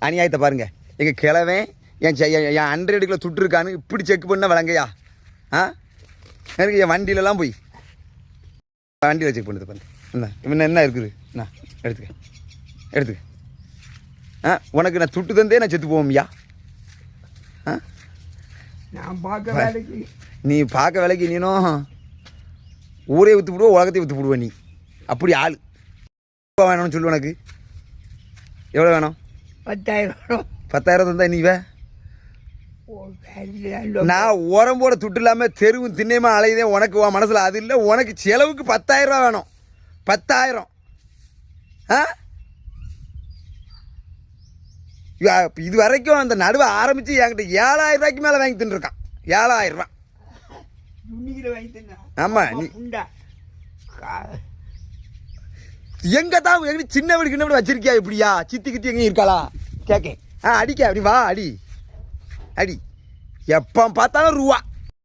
அநியாயத்தை பாருங்க. எங்கள் கிழவன் என் என் ஹண்ட்ரட் கிலோ துட்டு இருக்கான்னு இப்படி செக் பண்ண விளங்கையா ஆ? எனக்கு என் வண்டியிலலாம் போய்? வண்டியில் செக் பண்ணுது பாருங்க. என்ன இன்னும் என்ன இருக்குது? என்ன எடுத்துக்க. எடுத்துக்க. ஆ உனக்கு நான் துட்டு தந்தே நான் செத்து போவோம்யா? ஆ? நான் பார்க்க வேலைக்கு. நீ பார்க்க வேலைக்கு நீனும் ஊரே விற்று விடுவ உலகத்தையும் விற்று விடுவ நீ. அப்படி ஆள். வேணும்னு சொல்லு உனக்கு. எவ்வளோ வேணும்? பத்தாயிரம். பத்தாயிரம் தந்தா நீ வே. நான் உரம்போட துட்டு இல்லாமல் தெருவும் திண்ணையுமா அலையுதே உனக்கு உன் மனசில் அது இல்லை. உனக்கு செலவுக்கு பத்தாயிரம் ரூபா வேணும். பத்தாயிரம். ஆ? இது வரைக்கும் அந்த நடுவை ஆரம்பித்து என்கிட்ட ஏழாயிரம் ரூபாய்க்கு மேலே வாங்கி தின்னுருக்கான். ஏழாயிரம் ரூபா. துணிக்கிற வாங்கிட்டேன் ஆமா, நீ- எங்கே தான் எங்க சின்ன வீடு கிண்ண வீடு வச்சிருக்கியா இப்படியா? சித்தி கித்தி எங்கேயும் இருக்காளா? கேட்கேன் ஆ அடிக்க அப்படி வா அடி. அடி. எப்போ பார்த்தாலும் ரூபா.